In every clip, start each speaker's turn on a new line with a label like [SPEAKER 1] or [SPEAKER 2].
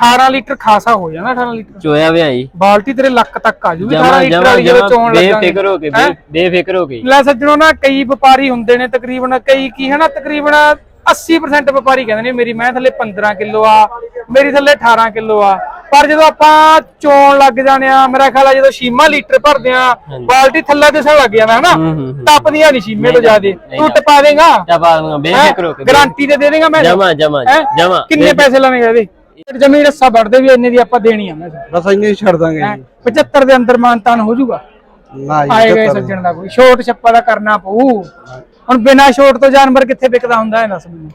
[SPEAKER 1] 18 litre ਖਾਸਾ ਹੋ ਜਾਣਾ 18 ਲੀਟਰ।
[SPEAKER 2] ਚੋਇਆ ਵੀ ਆਈ
[SPEAKER 1] ਬਾਲਟੀ ਤੇਰੇ ਲੱਕ ਤੱਕ ਆ ਜੂਗੀ 18
[SPEAKER 2] ਜਮਾ
[SPEAKER 1] ਲੀਟਰ ਵਾਲੀ ਜਦੋਂ ਚੋਣ
[SPEAKER 2] ਜਮਾ
[SPEAKER 1] ਲੱਗਾਂਗੇ।
[SPEAKER 2] ਬੇਫਿਕਰ ਹੋ ਕੇ
[SPEAKER 1] ਹੈਂ?
[SPEAKER 2] ਬੇਫਿਕਰ ਹੋ ਕੇ।
[SPEAKER 1] ਲੈ ਸੱਜਣੋ ਨਾ ਕਈ ਵਪਾਰੀ ਹੁੰਦੇ ਨੇ ਤਕਰੀਬਨ ਕਈ ਕੀ ਹੈ ਨਾ ਤਕਰੀਬਨ 80% ਵਪਾਰੀ ਕਹਿੰਦੇ ਨੇ ਮੇਰੀ ਮੈਂ ਥੱਲੇ 15 ਕਿਲੋ ਆ ਮੇਰੀ ਥੱਲੇ 18 ਕਿਲੋ ਆ। ਪਰ ਜਦੋਂ ਆਪਾਂ ਚੋਣ ਲੱਗ ਜਾਂਦੇ ਆ ਮੇਰਾ ਖਿਆਲ ਆ ਜਦੋਂ ਸ਼ੀਮਾ ਲੀਟਰ ਭਰਦੇ ਆ ਬਾਲਟੀ ਥੱਲੇ ਦਿਸਣ ਲੱਗ ਜਾਂਦਾ ਹੈ ਨਾ?
[SPEAKER 2] ਹੂੰ।
[SPEAKER 1] ਟੱਪਦੀਆਂ ਨਹੀਂ ਸ਼ੀਮੇ ਤੋਂ ਜ਼ਿਆਦੇ। ਤੂੰ ਟਪਾ ਦੇਗਾ।
[SPEAKER 2] ਚਾ ਬਾਦ ਬੇਫਿਕਰ ਹੋ ਕੇ
[SPEAKER 1] ਗਾਰੰਟੀ ਤੇ ਦੇ ਦੇਗਾ ਮੈਂ।
[SPEAKER 2] ਜਮਾ ਜਮਾ
[SPEAKER 1] ਹੈਂ?
[SPEAKER 2] ਜਮਾ
[SPEAKER 1] ਕਿੰਨੇ ਪੈਸੇ ਲਵੇਂਗਾ ਇਹਦੇ? ਜ਼ਮੀਨ ਰੱਸਾ ਵੜਦੇ ਵੀ ਇੰਨੇ ਦੀ ਆਪਾਂ ਦੇਣੀ ਆ ਮੈਂ
[SPEAKER 3] ਬਸ ਇੰਨੇ ਹੀ ਛੱਡ ਦਾਂਗੇ ਜੀ।
[SPEAKER 1] 75 ਦੇ ਅੰਦਰ ਮਾਨਤਾਨ ਹੋ ਜਾਊਗਾ।
[SPEAKER 3] ਨਾ
[SPEAKER 1] ਆਏਗਾ। ਸੱਜਣ ਦਾ ਕੋਈ। ਛੋਟ ਛੱਪਾ ਦਾ ਕਰਨਾ ਪਊ। ਹੁਣ ਬਿਨਾ ਛੋਟ ਤੋਂ ਜਾਨਵਰ ਕਿੱਥੇ ਵਿਕਦਾ ਹੁੰਦਾ ਹੈ ਮੈਨੂੰ